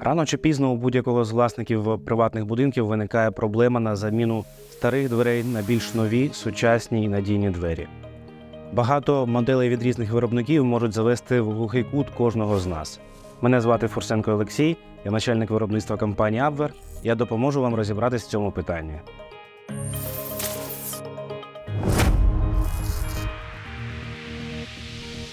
Рано чи пізно у будь-якого з власників приватних будинків виникає проблема на заміну старих дверей на більш нові, сучасні і надійні двері. Багато моделей від різних виробників можуть завести в глухий кут кожного з нас. Мене звати Фурсенко Олексій, я начальник виробництва компанії Абвер. Я допоможу вам розібратись в цьому питанні.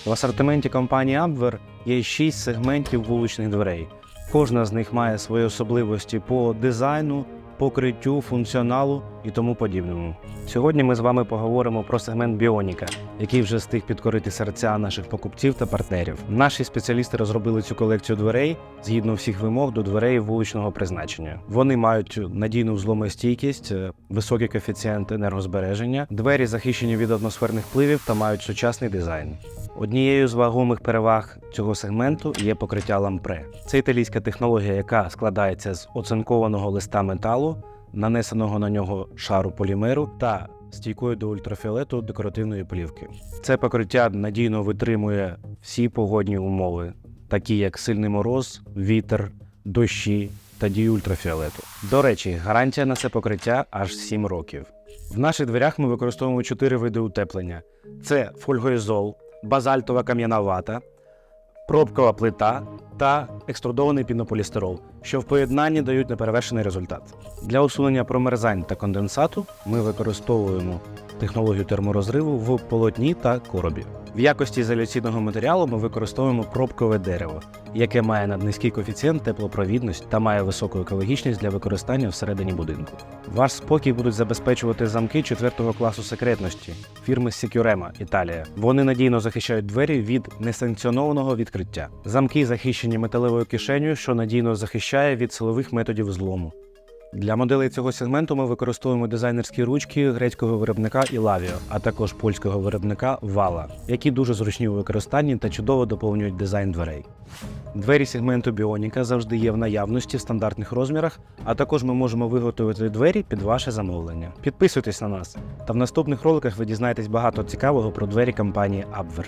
В асортименті компанії Abwehr є 6 сегментів вуличних дверей. Кожна з них має свої особливості по дизайну, покриттю, функціоналу і тому подібному. Сьогодні ми з вами поговоримо про сегмент Біоніка, який вже встиг підкорити серця наших покупців та партнерів. Наші спеціалісти розробили цю колекцію дверей згідно всіх вимог до дверей вуличного призначення. Вони мають надійну взломостійкість, е, високий коефіцієнт енергозбереження, двері захищені від атмосферних впливів та мають сучасний дизайн. Однією з вагомих переваг цього сегменту є покриття лампре. Це італійська технологія, яка складається з оцинкованого листа металу, нанесеного на нього шару полімеру та стійкою до ультрафіолету декоративної плівки. Це покриття надійно витримує всі погодні умови, такі як сильний мороз, вітер, дощі та дію ультрафіолету. До речі, гарантія на це покриття аж 7 років. В наших дверях ми використовуємо 4 види утеплення: це фольгоізол, базальтова кам'яна вата, пробкова плита та екструдований пінополістирол, що в поєднанні дають неперевершений результат. Для усунення промерзань та конденсату ми використовуємо технологію терморозриву в полотні та коробі. В якості ізоляційного матеріалу ми використовуємо пробкове дерево, яке має наднизький коефіцієнт теплопровідності та має високу екологічність для використання всередині будинку. Ваш спокій будуть забезпечувати замки 4 класу секретності фірми Securema Італія. Вони надійно захищають двері від несанкціонованого відкриття. Замки захищені металевою кишенею, що надійно захищає від силових методів злому. Для моделей цього сегменту ми використовуємо дизайнерські ручки грецького виробника Іlavio, а також польського виробника Vala, які дуже зручні у використанні та чудово доповнюють дизайн дверей. Двері сегменту Біоніка завжди є в наявності в стандартних розмірах, а також ми можемо виготовити двері під ваше замовлення. Підписуйтесь на нас, та в наступних роликах ви дізнаєтесь багато цікавого про двері компанії Abwehr.